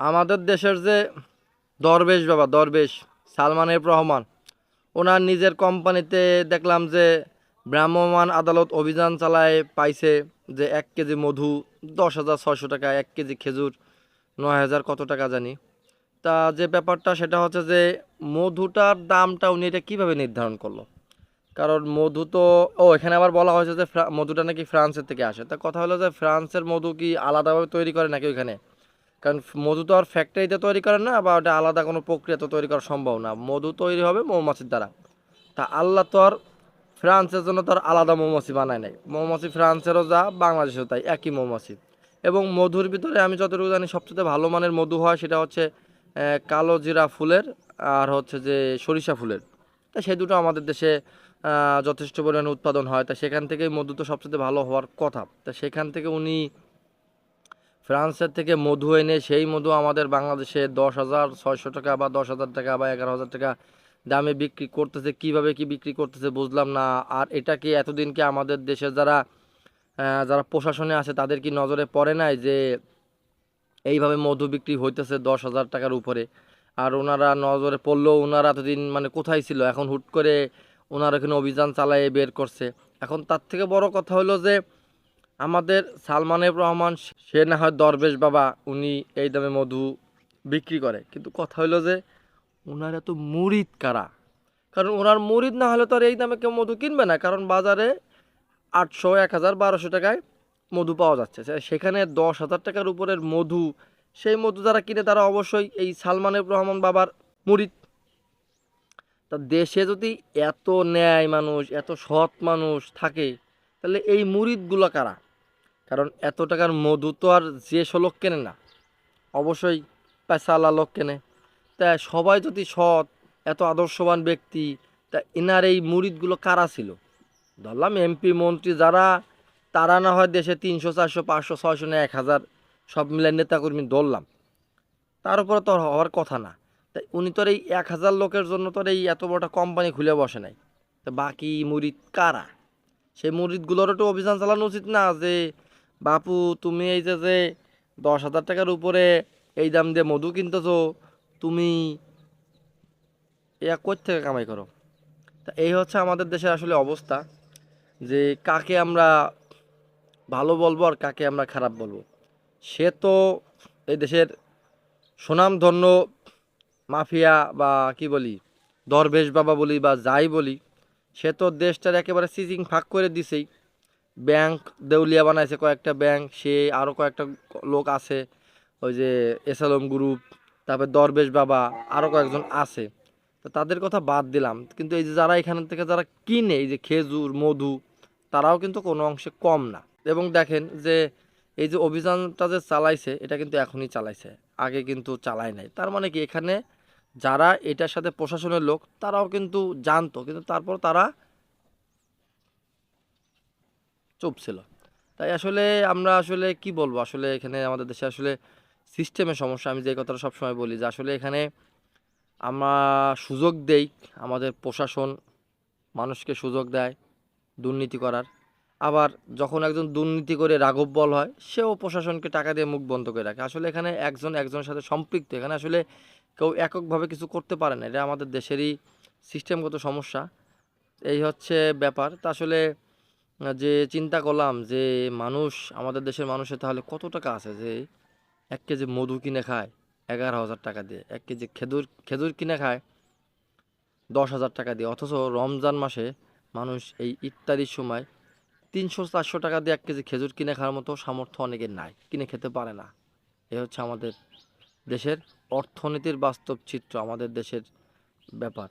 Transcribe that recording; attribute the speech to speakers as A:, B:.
A: আমাদের দেশের যে দরবেশ বাবা, দরবেশ, সালমান এফ রহমান, ওনার নিজের কোম্পানিতে দেখলাম যে ভ্রাম্যমাণ আদালত অভিযান চালায়, পাইছে যে এক কেজি মধু, দশ হাজার ছয়শো টাকা, এক কেজি খেজুর, নয় হাজার কত টাকা জানি। তা যে ব্যাপারটা সেটা হচ্ছে যে মধুটার দামটা উনি এটা কীভাবে নির্ধারণ করল? কারণ মধু তো, ও এখানে আবার বলা হয়েছে যে মধুটা নাকি ফ্রান্সের থেকে আসে। তা কথা হলো যে ফ্রান্সের মধু কি আলাদাভাবে তৈরি করে নাকি ওইখানে? কারণ মধু তো আর ফ্যাক্টরিতে তৈরি করে না, বা ওটা আলাদা কোনো প্রক্রিয়া তো তৈরি করা সম্ভব না। মধু তৈরি হবে মৌমাছির দ্বারা। তা আল্লাহ তো আর ফ্রান্সের জন্য তো আর আলাদা মৌমাছি বানায় নাই। মৌমাছি ফ্রান্সেরও যা বাংলাদেশেও তাই, একই মৌমাছি। এবং মধুর ভিতরে আমি যতটুকু জানি সবচেয়ে ভালো মানের মধু হয় সেটা হচ্ছে কালো জিরা ফুলের আর হচ্ছে যে সরিষা ফুলের। তা সেই দুটো আমাদের দেশে যথেষ্ট পরিমাণে উৎপাদন হয়। তা সেখান থেকেই মধু তো সবচেয়ে ভালো হওয়ার কথা। তা সেখান থেকে উনি ফ্রান্সের থেকে মধু এনে সেই মধু আমাদের বাংলাদেশে দশ হাজার ছয়শো টাকা বা দশ হাজার টাকা বা এগারো হাজার টাকা দামে বিক্রি করতেছে, কীভাবে কি বিক্রি করতেছে বুঝলাম না। আর এটা কি এতদিন কি আমাদের দেশে যারা যারা প্রশাসনে আছে তাদের কি নজরে পড়ে নাই যে এইভাবে মধু বিক্রি হইতেছে দশ হাজার টাকার উপরে? আর ওনারা নজরে পড়লেও ওনারা এতদিন মানে কোথায় ছিল? এখন হুট করে ওনারা এখানে অভিযান চালায়ে বের করছে। এখন তার থেকে বড় কথা হলো যে আমাদের সালমান এফ রহমান, সে না হয় দরবেশ বাবা, উনি এই দামে মধু বিক্রি করে। কিন্তু কথা হলো যে ওনার এত মুরিদ কারা? কারণ ওনার মুরিদ না হলে তো আর এই দামে কেউ মধু কিনবে না, কারণ বাজারে আটশো, এক হাজার, বারোশো টাকায় মধু পাওয়া যাচ্ছে। সেখানে দশ হাজার টাকার উপরের মধু, সেই মধু যারা কিনে তারা অবশ্যই এই সালমান এফ রহমান বাবার মুরিদ। তা দেশে যদি এত ন্যায় মানুষ, এত সৎ মানুষ থাকে, তাহলে এই মুরিদগুলো কারা? কারণ এত টাকার মধু তো আর যে লোক কেনে না। অবশ্যই পেশালা লোক কেনে। তা সবাই যদি সৎ, এত আদর্শবান ব্যক্তি, তা এনার এই মুরিদগুলো কারা ছিল? ধরলাম এমপি মন্ত্রী যারা, তারা না হয় দেশে তিনশো, চারশো, পাঁচশো, ছয়শো না এক হাজার সব মিলে নেতাকর্মী ধরলাম। তার উপরে তো হওয়ার কথা না। তাই উনি তোর এই এক হাজার লোকের জন্য তোর এই এত বড় কোম্পানি খুলে বসে নাই। তো বাকি মুরিদ কারা? সেই মুরিদগুলোরও তো অভিযান চালানো উচিত না যে বাপু, তুমি এই যে যে দশ হাজার টাকার উপরে এই দাম দিয়ে মধু কিনতেছো, তুমি এয়া কোথ থেকে কামাই করো? তা এই হচ্ছে আমাদের দেশের আসলে অবস্থা, যে কাকে আমরা ভালো বলব আর কাকে আমরা খারাপ বলব। সে তো এই দেশের সুনামধন্য মাফিয়া বা কি বলি, দরবেশ বাবা বলি বা যাই বলি, সে তো দেশটার একেবারে সিজিং ফাঁক করে দিছেই। ব্যাংক দেউলিয়া বানাইছে, কয়েকটা ব্যাংক, সে আরও কয়েকটা লোক আছে, ওই যে এসালম গ্রুপ, তারপরে দরবেশ বাবা আরও কয়েকজন আছে। তো তাদের কথা বাদ দিলাম, কিন্তু এই যে যারা এখান থেকে যারা কিনে, এই যে খেজুর, মধু, তারাও কিন্তু কোনো অংশে কম না। এবং দেখেন যে এই যে অভিযানটা যে চালাইছে, এটা কিন্তু এখনই চালাইছে, আগে কিন্তু চালায় নাই। তার মানে কি, এখানে যারা এটার সাথে প্রশাসনের লোক, তারাও কিন্তু জানতো, কিন্তু তারপর তারা চুপ ছিল। তাই আসলে আমরা আসলে কি বলব? আসলে এখানে আমাদের দেশে আসলে সিস্টেমের সমস্যা। আমি যে কথাটা সবসময় বলি যে আসলে এখানে আমরা সুযোগ দেই আমাদের প্রশাসন মানুষকে সুযোগ দেয় দুর্নীতি করার। আবার যখন একজন দুর্নীতি করে রাঘব বল হয়, সেও প্রশাসনকে টাকা দিয়ে মুখ বন্ধ করে রাখে। আসলে এখানে একজন একজনের সাথে সম্পৃক্ত। এখানে আসলে কেউ এককভাবে কিছু করতে পারে না। এটা আমাদের দেশেরই সিস্টেমগত সমস্যা। এই হচ্ছে ব্যাপার। তা আসলে যে চিন্তা করলাম যে মানুষ, আমাদের দেশের মানুষের তাহলে কত টাকা আছে যে এক কেজি মধু কিনে খায় এগারো হাজার টাকা দিয়ে, এক কেজি খেজুর খেজুর কিনে খায় দশ হাজার টাকা দিয়ে। অথচ রমজান মাসে মানুষ এই ইত্যাদির সময় তিনশো চারশো টাকা দিয়ে এক কেজি খেজুর কিনে খাওয়ার মতো সামর্থ্য অনেকের নাই, কিনে খেতে পারে না। এ হচ্ছে আমাদের দেশের অর্থনীতির বাস্তব চিত্র, আমাদের দেশের ব্যাপার।